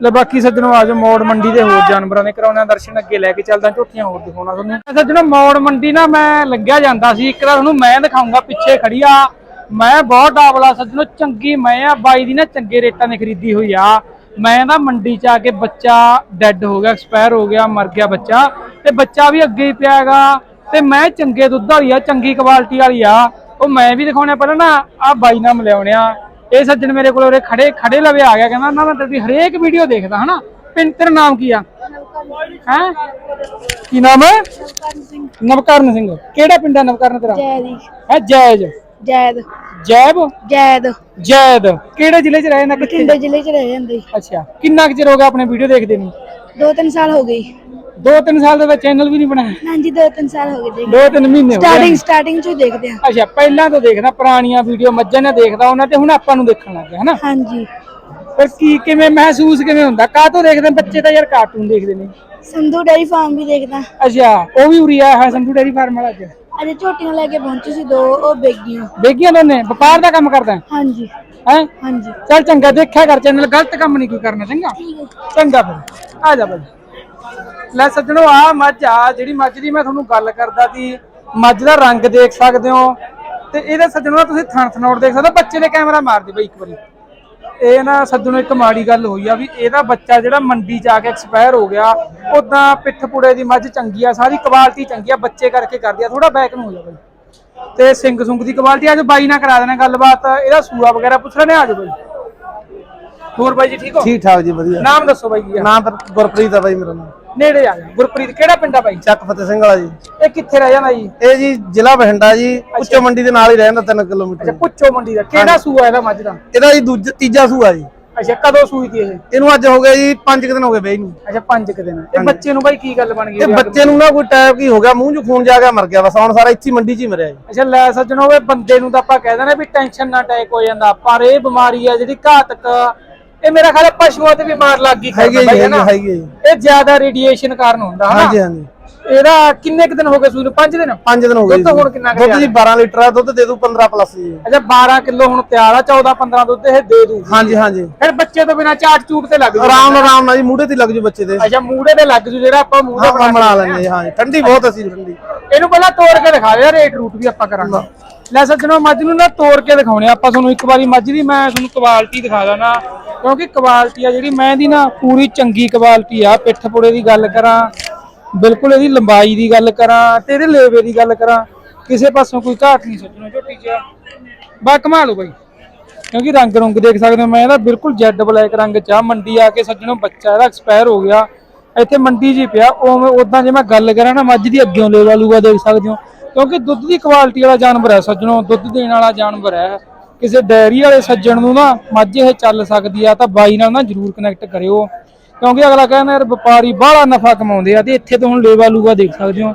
[SPEAKER 1] ਲੈ ਬਾਕੀ ਸੱਜਣੋ ਆਜੋ ਮੌੜ ਮੰਡੀ ਦੇ ਹੋਰ ਜਾਨਵਰਾਂ ਦੇ ਕਰਾਉਣਾ ਦਰਸ਼ਨ ਅੱਗੇ ਲੈ ਕੇ ਚੱਲਦਾ ਝੋਟੀਆਂ ਹੋਰ ਦਿਖਾਉਣਾ ਤੁਹਾਨੂੰ। ਸੱਜਣੋ, ਮੌੜ ਮੰਡੀ ਨਾ ਮੈਂ ਲੱਗਿਆ ਜਾਂਦਾ ਸੀ, ਇੱਕ ਤਾਂ ਤੁਹਾਨੂੰ ਮੈਂ ਦਿਖਾਉਂਗਾ, ਪਿੱਛੇ ਖੜੀ ਆ। ਮੈਂ ਬਹੁਤ ਡਾਬਲਾ ਸੱਜਣੋ, ਚੰਗੀ ਮੈਂ ਆ, ਬਾਈ ਦੀ ਨਾ ਚੰਗੇ ਰੇਟਾਂ ਨੇ ਖਰੀਦੀ ਹੋਈ ਆ। ਮੈਂ ਨਾ ਮੰਡੀ ਚ ਆ ਕੇ ਬੱਚਾ ਡੈੱਡ ਹੋ ਗਿਆ ਐਕਸਪਾਇਰ ਹੋ ਗਿਆ ਮਰ ਗਿਆ ਬੱਚਾ। ਤੇ ਬੱਚਾ ਵੀ ਅੱਗੇ ਹੀ ਪਿਆ ਹੈਗਾ। ਤੇ ਮੈਂ ਚੰਗੇ ਦੁੱਧ ਵਾਲੀ ਆ ਚੰਗੀ ਕੁਆਲਿਟੀ ਵਾਲੀ ਆ। ਉਹ ਮੈਂ ਵੀ ਦਿਖਾਉਣਾ ਪਹਿਲਾਂ ਨਾ ਆ ਬਾਈ ਨਾਲ ਮਿਲਾਉਣਿਆ ਇਹ ਸੱਜਣ ਮੇਰੇ ਕੋਲ ਉਰੇ ਖੜੇ ਖੜੇ ਲਵੇ ਆ ਗਿਆ ਕਹਿੰਦਾ ਨਾ ਮੈਂ ਤੇਰੀ ਹਰੇਕ ਵੀਡੀਓ ਦੇਖਦਾ ਹਨਾ। ਪਿੰਡ ਤੇਰਾ ਨਾਮ ਕੀ ਆ? ਹੈ? ਕੀ ਨਾਮ ਹੈ? ਨਵਕਰਨ ਸਿੰਘ। ਕਿਹੜਾ ਪਿੰਡ ਆ ਨਵਕਰਨ ਤੇਰਾ?
[SPEAKER 4] ਜੈਦੀ
[SPEAKER 1] ਹੈ ਜੈਜ।
[SPEAKER 4] ਜੈਦ।
[SPEAKER 1] ਜੈਬ?
[SPEAKER 4] ਜੈਦ।
[SPEAKER 1] ਜੈਦ। ਕਿਹੜੇ ਜ਼ਿਲ੍ਹੇ ਚ ਰਹੇ ਨਾ ਕਿੱਥੇ
[SPEAKER 4] ਬਠਿੰਡੇ ਜ਼ਿਲ੍ਹੇ ਚ ਰਹਿ ਜਾਂਦੇ।
[SPEAKER 1] ਅੱਛਾ। ਕਿੰਨਾ ਕੁ ਚਿਰ ਹੋ ਗਿਆ ਆਪਣੇ ਵੀਡੀਓ ਦੇਖਦੇ ਨੂੰ?
[SPEAKER 4] ਦੋ ਤਿੰਨ ਸਾਲ ਹੋ ਗਏ।
[SPEAKER 1] ਦੋ ਤਿੰਨ ਸਾਲ ਦਾ ਤਾਂ ਚੈਨਲ ਵੀ ਨਹੀਂ ਬਣਾਇਆ?
[SPEAKER 4] ਹਾਂਜੀ ਦੋ ਤਿੰਨ ਸਾਲ ਹੋ ਗਏ ਦੇਖ
[SPEAKER 1] ਦੋ ਤਿੰਨ ਮਹੀਨੇ ਹੋ ਗਏ।
[SPEAKER 4] ਸਟਾਰਟਿੰਗ ਸਟਾਰਟਿੰਗ ਚ ਹੀ ਦੇਖਦੇ ਆ।
[SPEAKER 1] ਅੱਛਾ ਪਹਿਲਾਂ ਤੋਂ ਦੇਖਦਾ ਪੁਰਾਣੀਆਂ ਵੀਡੀਓ ਮੱਝਾਂ ਨੇ ਦੇਖਦਾ ਉਹਨਾਂ ਤੇ ਹੁਣ ਆਪਾਂ ਨੂੰ ਦੇਖਣ ਲੱਗ ਗਿਆ ਹਨਾ?
[SPEAKER 4] ਹਾਂਜੀ।
[SPEAKER 1] ਪਰ ਕੀ ਕਿਵੇਂ ਮਹਿਸੂਸ ਕਿਵੇਂ ਹੁੰਦਾ? ਕਾਹ ਤੋਂ ਦੇਖਦੇ ਨੇ? ਬੱਚੇ ਤਾਂ ਯਾਰ ਕਾਰਟੂਨ ਦੇਖਦੇ ਨੇ।
[SPEAKER 4] ਸੰਧੂ ਡੇਰੀ ਫਾਰਮ ਵੀ ਦੇਖਦਾ।
[SPEAKER 1] ਅੱਛਾ ਉਹ ਵੀ ਉਰੀ ਆਇਆ ਹੈ ਸੰਧੂ ਡੇਰੀ ਫਾਰਮ ਵਾਲਾ ਅੱਜ?
[SPEAKER 4] ਅਜੇ ਝੋਟੀਆਂ ਲੈ ਕੇ ਪਹੁੰਚੇ ਸੀ ਦੋ ਉਹ ਬੇਗੀਆਂ
[SPEAKER 1] ਬੇਗੀਆਂ ਦੋਨੇ ਵਪਾਰ ਦਾ ਕੰਮ ਕਰਦਾ
[SPEAKER 4] ਹਾਂਜੀ।
[SPEAKER 1] ਹੈ?
[SPEAKER 4] ਹਾਂਜੀ।
[SPEAKER 1] ਚੱਲ ਚੰਗਾ ਦੇਖਿਆ ਕਰ ਚੈਨਲ ਗਲਤ ਕੰਮ ਨਹੀਂ ਕੋਈ ਕਰਨਾ ਚੰਗਾ? ਚੰਗਾ ਫਿਰ ਆ ਜਾ ਬਾਈ ਲੈ ਸੱਜਣੋ ਆ ਮੱਝ ਆ ਜਿਹੜੀ ਮੱਝ ਦੀ ਮੈਂ ਤੁਹਾਨੂੰ ਗੱਲ ਕਰਦਾ ਸੀ ਮੱਝ ਦਾ ਰੰਗ ਦੇਖ ਸਕਦੇ ਹੋ। ਤੇ ਇਹਦੇ ਸੱਜਣੋ ਤੁਸੀਂ ਥਣ ਥਣੋੜ ਦੇਖ ਸਕਦੇ ਹੋ ਬੱਚੇ ਦੇ ਕੈਮਰਾ ਮਾਰ ਦੇ ਬਾਈ ਇੱਕ ਵਾਰੀ। ਇਹ ਨਾ ਸੱਜਣੋ, ਇੱਕ ਮਾੜੀ ਗੱਲ ਹੋਈ ਆ ਵੀ ਇਹਦਾ ਬੱਚਾ ਜਿਹੜਾ ਮੰਡੀ ਚ ਆ ਕੇ ਐਕਸਪਾਇਰ ਹੋ ਗਿਆ ਉਦਾਂ ਪਿੱਠ ਪੁੜੇ ਦੀ ਮੱਝ ਚੰਗੀ ਆ, ਸਾਰੀ ਕੁਆਲਿਟੀ ਚੰਗੀ ਆ, ਬੱਚੇ ਕਰਕੇ ਕਰਦੀ ਆ ਥੋੜਾ ਬੈਕ ਨੂੰ ਹੋ ਜਾ ਬਾਈ। ਤੇ ਸਿੰਘ ਸੁੰਗ ਦੀ ਕੁਆਲਿਟੀ ਅੱਜ ਬਾਈ ਨਾਲ ਕਰਾ ਦੇਣਾ ਗੱਲਬਾਤ, ਇਹਦਾ ਸੂਆ ਵਗੈਰਾ ਪੁੱਛ ਲੈਣੇ ਆਜੋ ਬਾਈ। ਹੋਰ ਬਾਈ ਜੀ ਠੀਕ ਹੋ?
[SPEAKER 3] ਠੀਕ ਠਾਕ ਜੀ ਵਧੀਆ।
[SPEAKER 1] ਨਾਮ ਦੱਸੋ ਬਾਈ ਜੀ
[SPEAKER 3] ਨਾਮ ਤਾਂ ਗੁਰਪ੍ਰੀਤ ਆ ਬਾਈ ਮੇਰਾ ਨਾਮ।
[SPEAKER 1] ਨੇੜੇ ਆ ਜਾ ਗੁਰਪ੍ਰੀਤ ਕਿਹੜਾ ਪਿੰਡ ਆ ਬਾਈ?
[SPEAKER 3] ਚੱਕ ਫਤਿਹ ਸਿੰਘ ਵਾਲਾ ਜੀ।
[SPEAKER 1] ਇਹ ਕਿੱਥੇ ਰਹਿ ਜਾਂਦਾ ਜੀ?
[SPEAKER 3] ਇਹ ਜੀ ਜ਼ਿਲ੍ਹਾ ਬਠਿੰਡਾ ਜੀ ਉੱਚੋ ਮੰਡੀ ਦੇ ਨਾਲ ਹੀ ਰਹਿੰਦਾ 3
[SPEAKER 1] ਅੱਛਾ
[SPEAKER 3] ਕਿਲੋਮੀਟਰ
[SPEAKER 1] ਪੁੱਛੋ ਮੰਡੀ ਦਾ। ਕਿਹੜਾ ਸੂਆ ਇਹਦਾ ਮੱਝ ਦਾ?
[SPEAKER 3] ਇਹਦਾ ਜੀ ਦੂਜਾ ਤੀਜਾ ਸੂਆ ਜੀ।
[SPEAKER 1] ਅੱਛਾ ਕਦੋਂ ਸੂਈ ਦੀ ਇਹ?
[SPEAKER 3] ਇਹਨੂੰ ਅੱਜ ਹੋ ਗਿਆ ਜੀ 5 ਦਿਨ ਹੋ ਗਏ ਬਈ ਨੂੰ।
[SPEAKER 1] ਅੱਛਾ ਪੰਜ ਕੁ ਦਿਨ। ਇਹ ਬੱਚੇ ਨੂੰ ਬਾਈ ਕੀ ਗੱਲ ਬਣ ਗਈ
[SPEAKER 3] ਇਹ ਬੱਚੇ ਨੂੰ ਨਾ ਕੋਈ ਟਾਈਪ ਕੀ ਹੋ ਗਿਆ ਮੂੰਹ 'ਚ ਖੂਨ ਜਾ ਗਿਆ ਮਰ ਗਿਆ ਬਸ ਹੁਣ ਸਾਰਾ ਇੱਥੇ ਮੰਡੀ 'ਚ ਹੀ ਮਰਿਆ ਜੀ।
[SPEAKER 1] ਅੱਛਾ ਲੈ ਸੱਜਣੋ ਵੇ ਬੰਦੇ ਨੂੰ ਤਾਂ ਆਪਾਂ ਕਹਿ ਦਿੰਦੇ ਵੀ ਟੈਨਸ਼ਨ ਨਾ ਅਟੈਕ ਹੋ ਜਾਂਦਾ। ਪਰ ਇਹ ਬਿਮਾਰੀ ਆ ਜਿਹੜੀ ਘਾਤਕ ਇਹ ਮੇਰਾ ਖਿਆਲ ਹੈ ਪਸ਼ੂਆਂ ਤੇ ਵੀ ਮਾਰ ਲੱਗ ਗਈ
[SPEAKER 3] ਹੈਗੀ ਹੈ ਜੀ
[SPEAKER 1] ਹੈ?
[SPEAKER 3] ਹੈਗੀ ਹੈ ਜੀ।
[SPEAKER 1] ਇਹ ਜ਼ਿਆਦਾ ਰੇਡੀਏਸ਼ਨ ਕਾਰਨ ਹੁੰਦਾ ਹਨਾ
[SPEAKER 3] ਹਾਂਜੀ ਹਾਂਜੀ।
[SPEAKER 1] ਇਹਦਾ ਕਿੰਨੇ ਕੁ ਦਿਨ ਹੋ ਗਏ ਸੂਈ ਨੂੰ 5 ਦਿਨ?
[SPEAKER 3] 5 ਦਿਨ ਹੋ ਗਏ
[SPEAKER 1] ਦੁੱਧ ਹੁਣ ਕਿੰਨਾ ਕੁ
[SPEAKER 3] ਦੁੱਧ ਜੀ 12 ਲੀਟਰ ਆ ਦੁੱਧ ਦੇ ਦੂ 15 ਪਲੱਸ ਜੀ।
[SPEAKER 1] ਅੱਛਾ 12 ਕਿਲੋ ਹੁਣ ਤਿਆਰ ਆ 14 15 ਦੁੱਧ ਇਹ ਦੇ ਦੂ
[SPEAKER 3] ਹਾਂਜੀ ਹਾਂਜੀ।
[SPEAKER 1] ਫਿਰ ਬੱਚੇ ਤੋਂ ਬਿਨਾ ਚਾਟ ਚੂਟ ਤੇ ਲੱਗ ਜੂ।
[SPEAKER 3] ਆਰਾਮ ਨਾਲ ਆਰਾਮ ਨਾਲ ਜੀ ਮੂਢੇ ਤੇ ਲੱਗ ਜੂ ਬੱਚੇ ਦੇ।
[SPEAKER 1] ਅੱਛਾ ਮੂੜੇ ਤੇ ਲੱਗ ਜੂ ਜਿਹੜਾ ਆਪਾਂ
[SPEAKER 3] ਹਾਂ ਬਣਾ ਲੈਂਦੇ ਜੀ, ਹਾਂ। ਜੀ। ਠੰਡੀ ਬਹੁਤ ਅਸੀਂ ਠੰਡੀ।
[SPEAKER 1] ਇਹਨੂੰ ਪਹਿਲਾਂ ਤੋੜ ਕੇ ਦਿਖਾ ਦੇ ਰੇਟ ਰੂਟ ਵੀ ਆਪਾਂ ਕਰਾਂਗੇ। ਲੈ ਸੱਜਣੋ ਮੱਝ ਨੂੰ ਨਾ ਤੋੜ ਕੇ ਦਿਖਾਉਣੇ ਆਪਾਂ ਤੁਹਾਨੂੰ ਇੱਕ ਵਾਰੀ ਮੱਝ ਦੀ ਮੈਂ ਤੁਹਾਨੂੰ ਕੁਆਲਿਟੀ ਦਿਖਾ ਦਾਂ ਕਿਉਂਕਿ ਕੁਆਲਿਟੀ ਆ ਜਿਹੜੀ ਮੈਂ ਦੀ ਨਾ ਪੂਰੀ ਚੰਗੀ ਕੁਆਲਿਟੀ ਆ। ਪਿੱਠ ਪੁੜੇ ਦੀ ਗੱਲ ਕਰਾਂ, ਬਿਲਕੁਲ ਇਹਦੀ ਲੰਬਾਈ ਦੀ ਗੱਲ ਕਰਾਂ ਤੇ ਇਹਦੇ ਲੇਵੇ ਦੀ ਗੱਲ ਕਰਾਂ, ਕਿਸੇ ਪਾਸੋਂ ਕੋਈ ਘਾਟ ਨਹੀਂ ਸੱਜਣੋ ਝੋਟੀ 'ਚ ਬਾ ਕਮਾ ਲਓ ਬਾਈ। ਕਿਉਂਕਿ ਰੰਗ ਰੁੰਗ ਦੇਖ ਸਕਦੇ ਹੋ, ਮੈਂ ਇਹਦਾ ਬਿਲਕੁਲ ਜੈਡ ਬਲੈਕ ਰੰਗ ਚ ਆ। ਮੰਡੀ ਆ ਕੇ ਸੱਜਣੋ ਬੱਚਾ ਇਹਦਾ ਐਕਸਪਾਇਰ ਹੋ ਗਿਆ। ਇੱਥੇ ਮੰਡੀ 'ਚ ਪਿਆ, ਉਵੇਂ ਉਦਾਂ ਜੇ ਮੈਂ ਗੱਲ ਕਰਾਂ ਨਾ, ਮੱਝ ਦੀ ਅੱਗਿਓਂ ਲੇਵਾ ਲੂਗਾ ਦੇਖ ਸਕਦੇ ਹੋ। ਕਿਉਂਕਿ ਦੁੱਧ ਦੀ ਕੁਆਲਿਟੀ ਵਾਲਾ ਜਾਨਵਰ ਹੈ ਸੱਜਣੋ ਦੁੱਧ ਦੇਣ ਵਾਲਾ ਜਾਨਵਰ ਹੈ। ਕਿਸੇ ਡੈਰੀ ਵਾਲੇ ਸੱਜਣ ਨੂੰ ਨਾ ਮੱਝ ਇਹ ਚੱਲ ਸਕਦੀ ਆ ਤਾਂ ਬਾਈ ਨਾਲ ਨਾ ਜਰੂਰ ਕਨੈਕਟ ਕਰਿਓ। ਕਿਉਂਕਿ ਅਗਲਾ ਕਹਿੰਦਾ ਯਾਰ ਵਪਾਰੀ ਬਾਹਲਾ ਨਫਾ ਕਮਾਉਂਦੇ ਆ ਤੇ ਇੱਥੇ ਤੋਂ ਹੁਣ ਲੇਵਾ ਲੂਗਾ ਦੇਖ ਸਕਦੇ ਹੋ।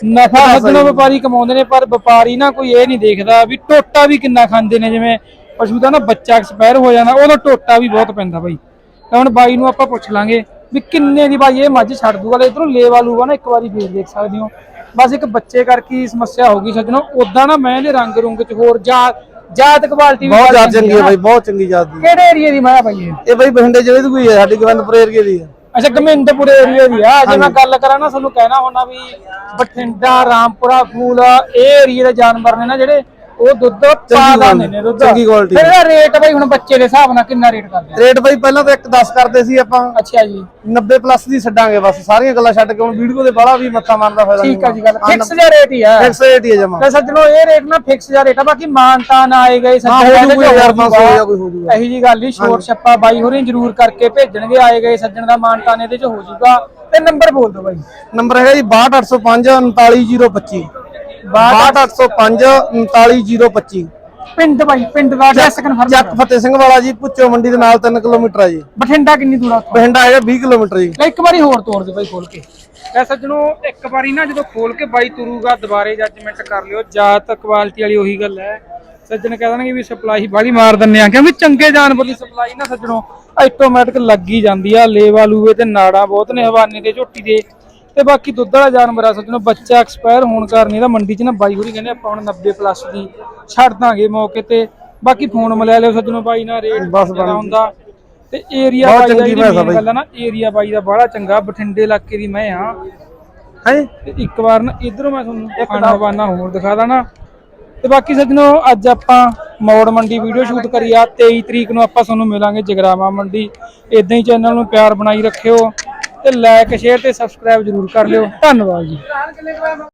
[SPEAKER 1] ਨਫਾ ਸੱਜਣੋ ਵਪਾਰੀ ਕਮਾਉਂਦੇ ਨੇ ਪਰ ਵਪਾਰੀ ਨਾ ਕੋਈ ਇਹ ਨਹੀਂ ਦੇਖਦਾ ਵੀ ਟੋਟਾ ਵੀ ਕਿੰਨਾ ਖਾਂਦੇ ਨੇ ਜਿਵੇਂ ਪਸ਼ੂ ਦਾ ਨਾ ਬੱਚਾ ਐਕਸਪਾਇਰ ਹੋ ਜਾਂਦਾ ਉਹਦਾ ਟੋਟਾ ਵੀ ਬਹੁਤ ਪੈਂਦਾ ਬਾਈ। ਤਾਂ ਹੁਣ ਬਾਈ ਨੂੰ ਆਪਾਂ ਪੁੱਛ ਲਾਂਗੇ ਵੀ ਕਿੰਨੇ ਦੀ ਬਾਈ ਇਹ ਮੱਝ ਛੱਡ ਦੂਗਾ ਲੈ ਇਧਰੋਂ ਲੇਵਾ ਲੂਗਾ ਨਾ ਇੱਕ ਵਾਰੀ ਫੇਰ ਦੇਖ ਸਕਦੇ ਹੋ। ਬਸ ਇੱਕ ਬੱਚੇ ਕਰਕੇ ਹੀ ਸਮੱਸਿਆ ਹੋ ਗਈ ਸੱਜਣੋ। ਉਦਾਂ ਨਾ ਮੈਂ ਇਹਦੇ ਰੰਗ ਰੁੰਗ ਚ ਹੋਰ ਜਾਤ ਜਾਤ ਕੁਆਲਿਟੀ ਵੀ
[SPEAKER 3] ਬਹੁਤ ਜ਼ਿਆਦਾ ਚੰਗੀ ਹੈ ਬਾਈ ਬਹੁਤ ਚੰਗੀ ਜਾਤ ਦੀ
[SPEAKER 1] ਕਿਹੜੇ ਏਰੀਏ ਦੀ ਮੈਂ ਬਾਈ ਇਹ
[SPEAKER 3] ਇਹ ਬਾਈ ਬਠਿੰਡੇ ਜ਼ਿਲ੍ਹੇ ਦੀ ਕੋਈ ਹੈ ਸਾਡੀ ਗਵੰਦਪੁਰ ਏਰੀਏ ਦੀ ਹੈ।
[SPEAKER 1] ਅੱਛਾ ਗਮਿੰਦਪੁਰ ਏਰੀਆ ਦੀ ਆ। ਜੇ ਮੈਂ ਗੱਲ ਕਰਾਂ ਨਾ ਤੁਹਾਨੂੰ ਕਹਿਣਾ ਹੋਣਾ ਵੀ ਬਠਿੰਡਾ ਰਾਮਪੁਰਾ ਫੂਲ ਇਹ ਏਰੀਏ ਦੇ ਜਾਨਵਰ ਨੇ ਨਾ ਜਿਹੜੇ ਉਹ ਦੁੱਧ ਪਾ ਦਿੰਦੇ ਨੇ ਦੁੱਧ।
[SPEAKER 3] ਚੰਗੀ quality
[SPEAKER 1] ਫਿਰ ਇਹਦਾ ਰੇਟ ਬਈ ਹੁਣ ਬੱਚੇ ਦੇ ਹਿਸਾਬ ਨਾਲ ਕਿੰਨਾ ਰੇਟ ਕਰਦੇ ਆ?
[SPEAKER 3] ਰੇਟ ਬਾਈ ਪਹਿਲਾਂ ਤਾਂ ਇੱਕ 10 ਕਰਦੇ ਸੀ ਆਪਾਂ।
[SPEAKER 1] ਅੱਛਾ ਜੀ।
[SPEAKER 3] 90 ਪਲੱਸ ਦੀ ਛੱਡਾਂਗੇ ਬਸ ਸਾਰੀਆਂ ਗੱਲਾਂ ਛੱਡ ਕੇ ਹੁਣ ਵੀਡੀਓ ਦੇ ਬਾਹਲਾ ਵੀ ਮੱਥਾ ਮਾਰਨ ਦਾ ਫਾਇਦਾ
[SPEAKER 1] ਠੀਕ ਆ ਜੀ ਗੱਲ। ਫਿਕਸ ਜਿਹਾ ਰੇਟ ਹੀ ਆ।
[SPEAKER 3] ਫਿਕਸ ਰੇਟ ਹੀ ਹੈ ਜਮਾ।
[SPEAKER 1] ਤੇ ਸੱਜਣੋ ਇਹ ਰੇਟ ਨਾ ਫਿਕਸ ਜਿਹਾ ਰੇਟ ਆ। ਬਾਕੀ ਮਾਨਤਾ ਨਾ ਆਏ ਗਏ ਸੱਜਣ
[SPEAKER 3] ਜੂਗਾ ਪੰਜ ਸੌ ਜਾਂ ਕੋਈ ਹੋ ਜੂਗਾ।
[SPEAKER 1] ਇਹੀ ਜੀ ਗੱਲ ਹੀ ਸ਼ੋਰ ਛੱਪਾ ਬਾਈ ਹੋਰੀ ਜ਼ਰੂਰ ਕਰਕੇ ਭੇਜਣਗੇ ਆਏ ਗਏ ਸੱਜਣ ਦਾ ਮਾਨਤਾ ਨੇ ਇਹਦੇ ਚ ਹੋ ਜਾਊਗਾ ਤੇ ਨੰਬਰ ਬੋਲ ਦਿਓ ਬਾਈ।
[SPEAKER 3] ਨੰਬਰ ਹੈਗਾ ਜੀ 62805 39025 62805 39025
[SPEAKER 1] ਪਿੰਡ ਬਾਈ ਪਿੰਡ ਦਾ ਐਡਰੈਸ ਕਨਫਰਮ
[SPEAKER 3] ਚੱਕ ਫਤਿਹ ਸਿੰਘ ਵਾਲਾ ਜੀ ਪੁੱਚੋ ਮੰਡੀ ਦੇ ਨਾਲ 3 ਕਿਲੋਮੀਟਰ ਆ ਜੀ।
[SPEAKER 1] ਬਠਿੰਡਾ ਕਿੰਨੀ ਦੂਰ ਆ ਉੱਥੋਂ?
[SPEAKER 3] ਬਠਿੰਡਾ ਹੈਗਾ 20 ਕਿਲੋਮੀਟਰ ਜੀ।
[SPEAKER 1] ਲੈ ਇੱਕ ਵਾਰੀ ਹੋਰ ਤੋੜ ਦੇ ਬਾਈ ਖੋਲ ਕੇ। ਐ ਸੱਜਣੋ ਇੱਕ ਵਾਰੀ ਨਾ ਜਦੋਂ ਖੋਲ ਕੇ ਬਾਈ ਤੁਰੂਗਾ ਦੁਬਾਰੇ ਜੱਜਮੈਂਟ ਕਰ ਲਿਓ ਜਾਤ ਕੁਆਲਿਟੀ ਵਾਲੀ ਉਹੀ ਗੱਲ ਹੈ ਸੱਜਣ ਕਹਿ ਦੇਣਗੇ ਵੀ ਸਪਲਾਈ ਬਾਲੀ ਮਾਰ ਦਿੰਨੇ ਆ ਕਿਉਂਕਿ ਚੰਗੇ ਜਾਨਵਰ ਦੀ ਸਪਲਾਈ ਨਾ ਸੱਜਣੋ ਆਟੋਮੈਟਿਕ ਲੱਗ ਹੀ ਜਾਂਦੀ ਆ। ਲੇਵਾ ਲੂਵੇ ਤੇ ਨਾੜਾਂ ਬਹੁਤ ਨੇ ਹਵਾਨੇ ਤੇ ਝੋਟੀ ਦੇ। ਤੇ ਬਾਕੀ ਦੁੱਧ ਵਾਲਾ ਜਾਨਵਰ ਆ ਸੱਜਣੋ ਬੱਚਾ ਐਕਸਪਾਇਰ ਹੋਣ ਕਾਰਨ ਇਹਦਾ ਮੰਡੀ 'ਚ ਨਾ ਬਾਈ ਹੋਰੀ ਕਹਿੰਦੇ ਆਪਾਂ ਹੁਣ 90 ਪਲੱਸ ਦੀ ਛੱਡ ਦਾਂਗੇ ਮੌਕੇ ਤੇ। ਬਾਕੀ ਫੋਨ ਮਿਲਾ ਲਿਓ ਸੱਜਣੋ ਬਾਈ ਨਾਲ ਰੇਟ
[SPEAKER 3] ਬਸ
[SPEAKER 1] ਹੁੰਦਾ। ਤੇ ਏਰੀਆ ਬਾਈ ਦਾ
[SPEAKER 3] ਚੰਗੀ
[SPEAKER 1] ਜਿਹੜੀ। ਗੱਲ ਆ ਨਾ ਏਰੀਆ ਬਾਈ ਦਾ ਬੜਾ ਚੰਗਾ ਬਠਿੰਡੇ ਇਲਾਕੇ ਦੀ ਮੈਂ ਆ।
[SPEAKER 3] ਹੈ?
[SPEAKER 1] ਤੇ ਇੱਕ ਵਾਰ ਨਾ ਇਧਰੋਂ ਮੈਂ ਤੁਹਾਨੂੰ ਖਾਣਾ ਬਾਨਾ ਹੋਰ ਦਿਖਾ ਦਾਂ ਤੇ ਬਾਕੀ ਸੱਜਣੋ ਅੱਜ ਆਪਾਂ ਮੌੜ ਮੰਡੀ ਵੀਡੀਓ ਸ਼ੂਟ ਕਰੀ ਆ 23 ਤਰੀਕ ਨੂੰ ਆਪਾਂ ਤੁਹਾਨੂੰ ਮਿਲਾਂਗੇ ਜਗਰਾਵਾ ਮੰਡੀ। ਇਦਾਂ ਹੀ ਚੈਨਲ ਨੂੰ ਪਿਆਰ ਬਣਾਈ ਰੱਖਿਓ। ਤੇ ਲਾਈਕ ਸ਼ੇਅਰ ਤੇ ਸਬਸਕ੍ਰਾਈਬ ਜਰੂਰ ਕਰ ਲਿਓ। ਧੰਨਵਾਦ ਜੀ।